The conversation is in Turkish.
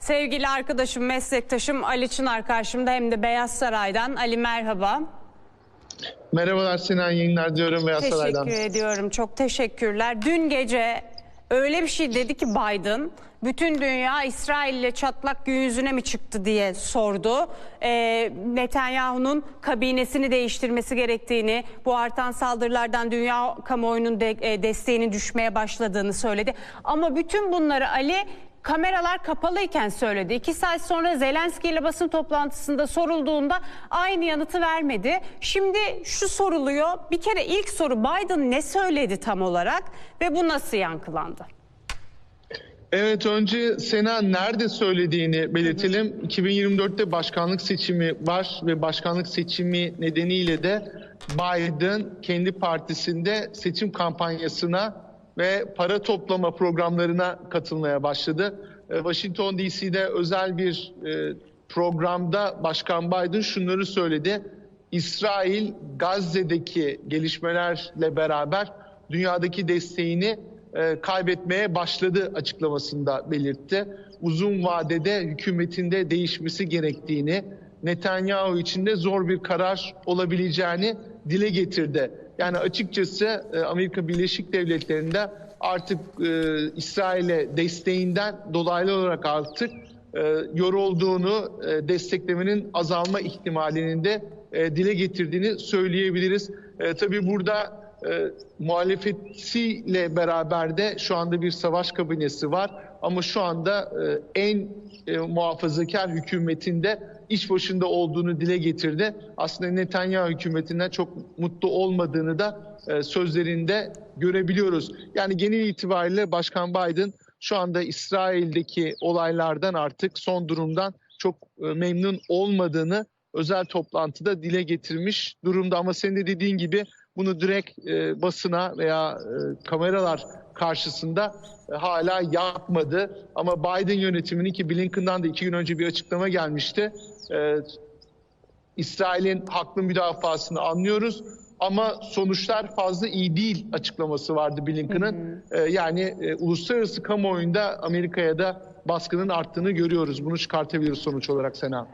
Sevgili arkadaşım, meslektaşım Ali Çınar karşımda hem de Beyaz Saray'dan. Ali merhaba. Merhabalar Sinan yayınlar diyorum Beyaz Saray'dan. Teşekkür ediyorum. Çok teşekkürler. Dün gece öyle bir şey dedi ki Biden, bütün dünya İsrail ile çatlak gün yüzüne mi çıktı diye sordu. Ee, Netanyahu'nun kabinesini değiştirmesi gerektiğini, bu artan saldırılardan dünya kamuoyunun de, e, desteğinin düşmeye başladığını söyledi. Ama bütün bunları Ali kameralar kapalıyken söyledi. İki saat sonra Zelenski ile basın toplantısında sorulduğunda aynı yanıtı vermedi. Şimdi şu soruluyor. Bir kere ilk soru Biden ne söyledi tam olarak ve bu nasıl yankılandı? Evet önce Sena nerede söylediğini belirtelim. 2024'te başkanlık seçimi var ve başkanlık seçimi nedeniyle de Biden kendi partisinde seçim kampanyasına ve para toplama programlarına katılmaya başladı. E, Washington DC'de özel bir e, programda Başkan Biden şunları söyledi. İsrail Gazze'deki gelişmelerle beraber dünyadaki desteğini e, kaybetmeye başladı açıklamasında belirtti. Uzun vadede hükümetinde değişmesi gerektiğini, Netanyahu için de zor bir karar olabileceğini dile getirdi. Yani açıkçası e, Amerika Birleşik Devletleri'nde artık e, İsrail'e desteğinden dolaylı olarak artık e, yorulduğunu, e, desteklemenin azalma ihtimalinin de e, dile getirdiğini söyleyebiliriz. E, tabii burada e, muhalefetiyle beraber de şu anda bir savaş kabinesi var. Ama şu anda e, en e, muhafazakar hükümetinde iş başında olduğunu dile getirdi. Aslında Netanyahu hükümetinden çok mutlu olmadığını da e, sözlerinde görebiliyoruz. Yani genel itibariyle Başkan Biden şu anda İsrail'deki olaylardan artık son durumdan çok e, memnun olmadığını özel toplantıda dile getirmiş durumda. Ama senin de dediğin gibi bunu direkt e, basına veya e, kameralar karşısında e, hala yapmadı. Ama Biden yönetiminin ki Blinken'dan da iki gün önce bir açıklama gelmişti. E, İsrail'in haklı müdafasını anlıyoruz ama sonuçlar fazla iyi değil açıklaması vardı Blinken'ın. E, yani e, uluslararası kamuoyunda Amerika'ya da baskının arttığını görüyoruz. Bunu çıkartabiliriz sonuç olarak Sena.